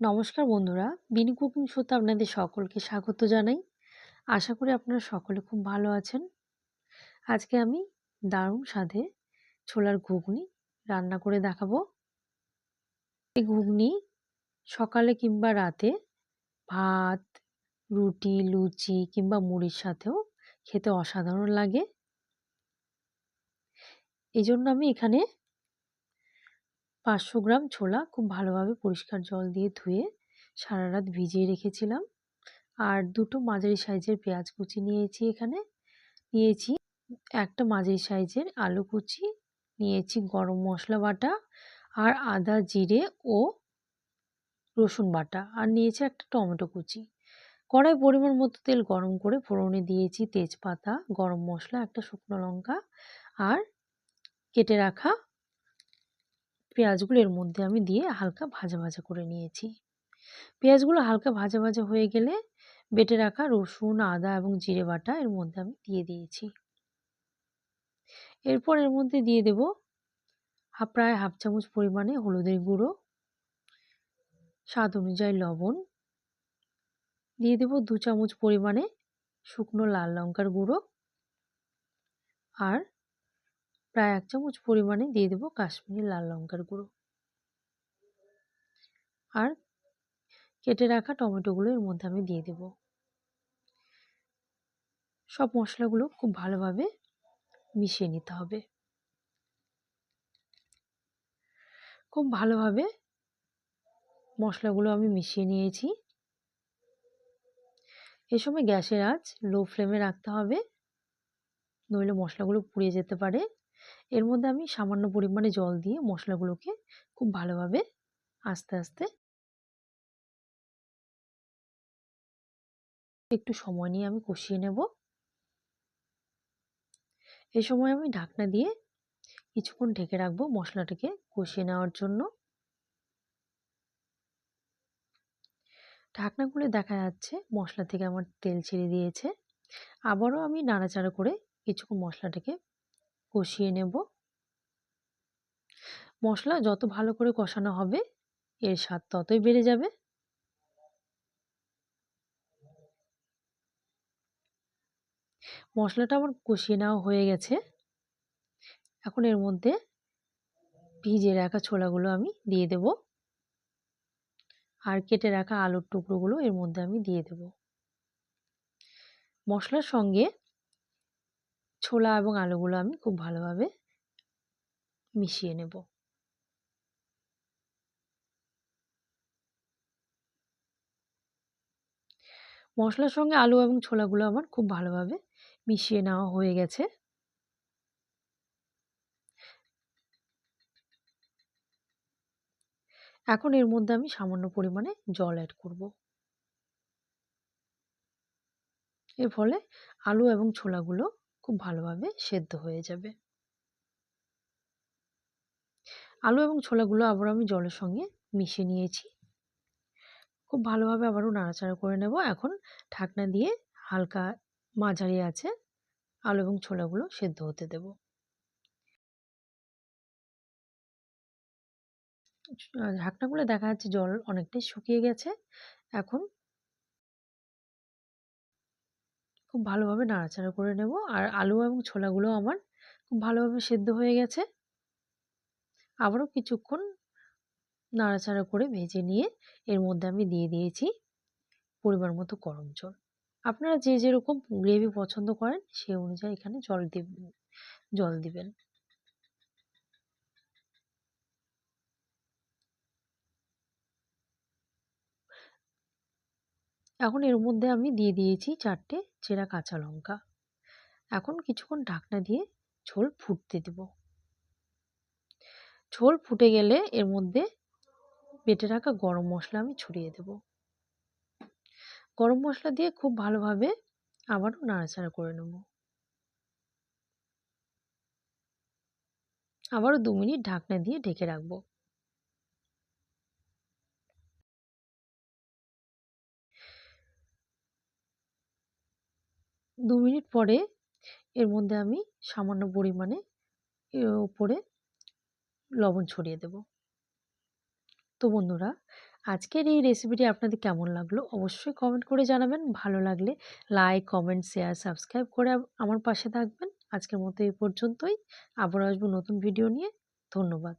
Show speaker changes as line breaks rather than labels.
নমস্কার বন্ধুরা, বিনি কুকিং শোতে আপনাদের সকলকে স্বাগত জানাই। আশা করি আপনারা সকলে খুব ভালো আছেন। আজকে আমি দারুণ স্বাদে ছোলার ঘুগনি রান্না করে দেখাবো। এই ঘুগনি সকালে কিংবা রাতে ভাত, রুটি, লুচি কিংবা মুড়ির সাথেও খেতে অসাধারণ লাগে। এই জন্য আমি এখানে পাঁচশো গ্রাম ছোলা খুব ভালোভাবে পরিষ্কার জল দিয়ে ধুয়ে সারা রাত ভিজিয়ে রেখেছিলাম। আর দুটো মাঝারি সাইজের পেঁয়াজ কুচি নিয়েছি এখানে। নিয়েছি একটা মাঝারি সাইজের আলু কুচি, নিয়েছি গরম মশলা বাটা আর আদা, জিরে ও রসুন বাটা। আর নিয়েছি একটা টমেটো কুচি। কড়াই পরিমাণ মতো তেল গরম করে ফোড়নে দিয়েছি তেজপাতা, গরম মশলা, একটা শুকনো লঙ্কা আর কেটে রাখা পেঁয়াজগুলো এর মধ্যে আমি দিয়ে হালকা ভাজা ভাজা করে নিয়েছি। পেঁয়াজগুলো হালকা ভাজা ভাজা হয়ে গেলে বেটে রাখা রসুন, আদা এবং জিরে বাটা এর মধ্যে আমি দিয়ে দিয়েছি। এরপর এর মধ্যে দিয়ে দেব প্রায় হাফ চামচ পরিমাণে হলুদের গুঁড়ো, স্বাদ অনুযায়ী লবণ। দিয়ে দেব দু চামচ পরিমাণে শুকনো লাল লঙ্কার গুঁড়ো। আর প্রায় এক চামচ পরিমাণে দিয়ে দেবো কাশ্মীরি লাল লঙ্কার গুঁড়ো। আর কেটে রাখা টমেটোগুলো এর মধ্যে আমি দিয়ে দেব। সব মশলাগুলো খুব ভালোভাবে মিশিয়ে নিতে হবে। খুব ভালোভাবে মশলাগুলো আমি মিশিয়ে নিয়েছি। এ সময় গ্যাসের আঁচ লো ফ্লেমে রাখতে হবে। নইলে মশলাগুলো পুড়ে যেতে পারে। এর মধ্যে আমি সামান্য পরিমাণে জল দিয়ে মশলাগুলোকে খুব ভালোভাবে আস্তে আস্তে একটু সময় নিয়ে আমি কষিয়ে নেব। এই সময় আমি ঢাকনা দিয়ে কিছুক্ষণ ঢেকে রাখব মশলাটাকে কষিয়ে নেওয়ার জন্য। ঢাকনা খুলে দেখা যাচ্ছে মশলা থেকে আমার তেল ছেড়ে দিয়েছে। আবারও আমি নাড়াচাড়া করে কিছুক্ষণ মশলাটাকে কষিয়ে নেব। মশলা যত ভালো করে কষানো হবে, এর স্বাদ ততই বেড়ে যাবে। মশলাটা আমার কষিয়ে নেওয়া হয়ে গেছে। এখন এর মধ্যে ভিজে রাখা ছোলাগুলো আমি দিয়ে দেব। আর কেটে রাখা আলুর টুকরোগুলো এর মধ্যে আমি দিয়ে দেব। মশলার সঙ্গে ছোলা এবং আলুগুলো আমি খুব ভালোভাবে মিশিয়ে নেব। মশলার সঙ্গে আলু এবং ছোলাগুলো আমার খুব ভালোভাবে মিশিয়ে নেওয়া হয়ে গেছে। এখন এর মধ্যে আমি সামান্য পরিমাণে জল অ্যাড করব। এর ফলে আলু এবং ছোলাগুলো খুব ভালোভাবে সেদ্ধ হয়ে যাবে। আলু এবং ছোলাগুলো আবার আমি জলের সঙ্গে মিশিয়ে নিয়েছি। খুব ভালোভাবে আবারও নাড়াচাড়া করে নেব। এখন ঢাকনা দিয়ে হালকা মাঝারি আছে আলু এবং ছোলাগুলো সেদ্ধ হতে দেব। ঢাকনাগুলো দেখা যাচ্ছে জল অনেকটাই শুকিয়ে গেছে। এখন খুব ভালোভাবে নাড়াচাড়া করে নেব। আর আলু এবং ছোলাগুলো আমার খুব ভালোভাবে সেদ্ধ হয়ে গেছে। আবারও কিছুক্ষণ নাড়াচাড়া করে ভেজে নিয়ে এর মধ্যে আমি দিয়ে দিয়েছি পরিমাণ মতো গরম জল। আপনারা যে যেরকম গ্রেভি পছন্দ করেন সে অনুযায়ী এখানে জল দিবেন জল দিবেন। এখন এর মধ্যে আমি দিয়ে দিয়েছি চারটে চেরা কাঁচা লঙ্কা। এখন কিছুক্ষণ ঢাকনা দিয়ে ঝোল ফুটতে দেব। ঝোল ফুটে গেলে এর মধ্যে বেটে রাখা গরম মশলা আমি ছড়িয়ে দেব। গরম মশলা দিয়ে খুব ভালোভাবে আবারও নাড়াচাড়া করে নেব। আবারও দু মিনিট ঢাকনা দিয়ে ঢেকে রাখব। দু মিনিট পরে এর মধ্যে আমি সামান্য পরিমাণে এর উপরে লবণ ছড়িয়ে দেব। তো বন্ধুরা, আজকের এই রেসিপিটি আপনাদের কেমন লাগল অবশ্যই কমেন্ট করে জানাবেন। ভালো লাগলে লাইক কমেন্ট শেয়ার সাবস্ক্রাইব করে আমার পাশে থাকবেন। আজকের মতো এই পর্যন্তই। আবার আসব নতুন ভিডিও নিয়ে। ধন্যবাদ।